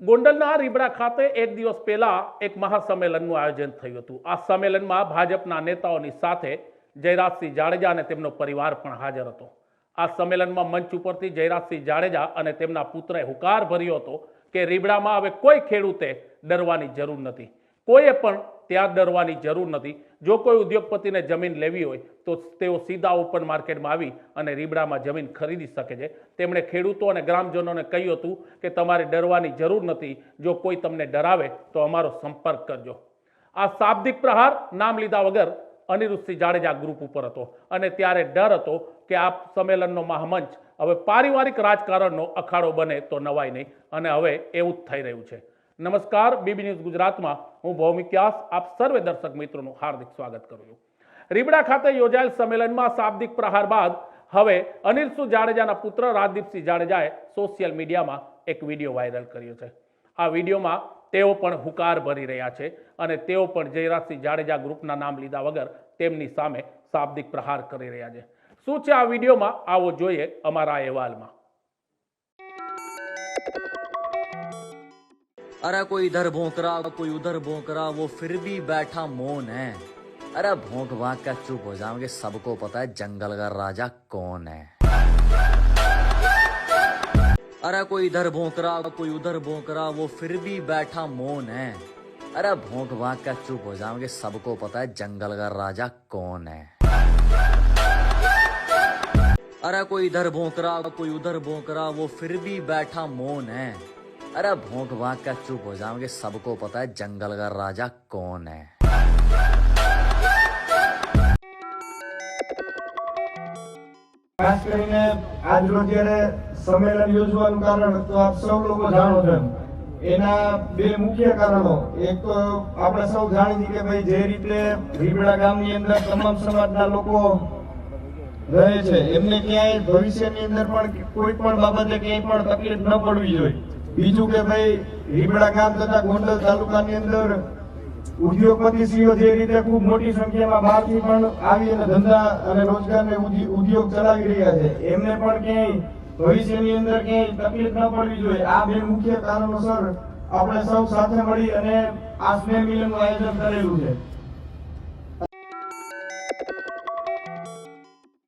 ગોંડલના રીબડા ખાતે એક દિવસ પહેલા એક મહાસંમેલનનું આયોજન થયું હતું. આ સંમેલનમાં ભાજપના નેતાઓની સાથે જયરાજસિંહ જાડેજા અને તેમનો પરિવાર પણ હાજર હતો. આ સંમેલનમાં મંચ ઉપરથી જયરાજસિંહ જાડેજા અને તેમના પુત્રએ હુકાર ભર્યો હતો કે રીબડામાં હવે કોઈ ખેડૂતે ડરવાની જરૂર નથી. કોઈએ પણ ત્યાં ડરવાની જરૂર નથી. જો કોઈ ઉદ્યોગપતિને જમીન લેવી હોય, તો તેઓ સીધા ઓપન માર્કેટમાં આવી અને રીબડામાં જમીન ખરીદી શકે છે. તેમણે ખેડૂતો અને ગ્રામજનોને કહ્યું હતું કે, તમારે ડરવાની જરૂર નથી. જો કોઈ તમને ડરાવે, તો અમારો સંપર્ક કરજો. આ શાબ્દિક પ્રહાર નામ લીધા વગર અનિરુદ્ધસિંહ જાડેજા ગ્રુપ ઉપર હતો અને ત્યારે ડર હતો કે, આ સંમેલનનો મહામંચ હવે પારિવારિક રાજકારણનો અખાડો બને તો નવાય નહીં. અને હવે એવું જ થઈ રહ્યું છે. નમસ્કાર, બીબી ન્યૂઝ ગુજરાતમાં હું ભૌમિક વ્યાસ, આપ સર્વે દર્શક મિત્રોનું હાર્દિક સ્વાગત કરું છું. રીબડા ખાતે યોજાયેલ સંમેલનમાં શાબ્દિક પ્રહાર બાદ હવે અનિલસિંહ જાડેજાના પુત્ર રાજદીપસિંહ જાડેજાએ સોશિયલ મીડિયામાં એક વીડિયો વાયરલ કર્યો છે. આ વિડીયોમાં તેઓ પણ હુકાર ભરી રહ્યા છે અને તેઓ પણ જયરાજસિંહ જાડેજા ગ્રુપના નામ લીધા વગર તેમની સામે શાબ્દિક પ્રહાર કરી રહ્યા છે. શું છે આ વિડીયોમાં? આવો જોઈએ અમારા અહેવાલમાં. अरे कोई इधर भोंक रहा कोई उधर भोंक रहा वो फिर भी बैठा मौन है। अरे भोंक भाग का चुप हो जाओगे, सबको पता है जंगल का राजा कौन है। अरे कोई इधर भोंक रहा कोई उधर भोंक रहा वो फिर भी बैठा मौन है। अरे भोंक भाग का चुप हो जाओगे, सबको पता है जंगल का राजा कौन है। अरे कोई इधर भोंक रहा कोई उधर भोंक रहा वो फिर भी बैठा मौन है। अरे भोंक भाग का चुप हो जाओगे सबको पता है जंगल का राजा कौन है ખાસ કરીને આજ રોજ જ્યારે સંમેલન યોજવાનું કારણ તો આપ સૌ લોકો જાણો છો એમ. એના બે મુખ્ય કારણો એક તો આપણે સૌ જાણીએ છીએ કે ભાઈ જે રીતે રીબડા ગામની અંદર તમામ સમાજના લોકો રહે છે એમને ક્યાંય ભવિષ્યની અંદર પણ કોઈ પણ બાબતે ક્યાંય પણ તકલીફ ન પડવી જોઈએ બીજું કે ભાઈ, રીબડા ગામ તથા ગોંડલ તાલુકાની અંદર ઉદ્યોગપતિશ્રીઓ જે રીતે ખૂબ મોટી સંખ્યામાં બહારથી પણ આવી અને ધંધા અને રોજગારને ઉદ્ય- ઉદ્યોગ ચલાવી રહ્યા છે, એમને પણ ક્યાંય ભવિષ્યની અંદર ક્યાંય તકલીફ ન પડવી જોઈએ. આ બે મુખ્ય કારણોસર આપણે સૌ સાથે મળી અને આ સ્નેહ મિલનનું આયોજન કરેલું છે.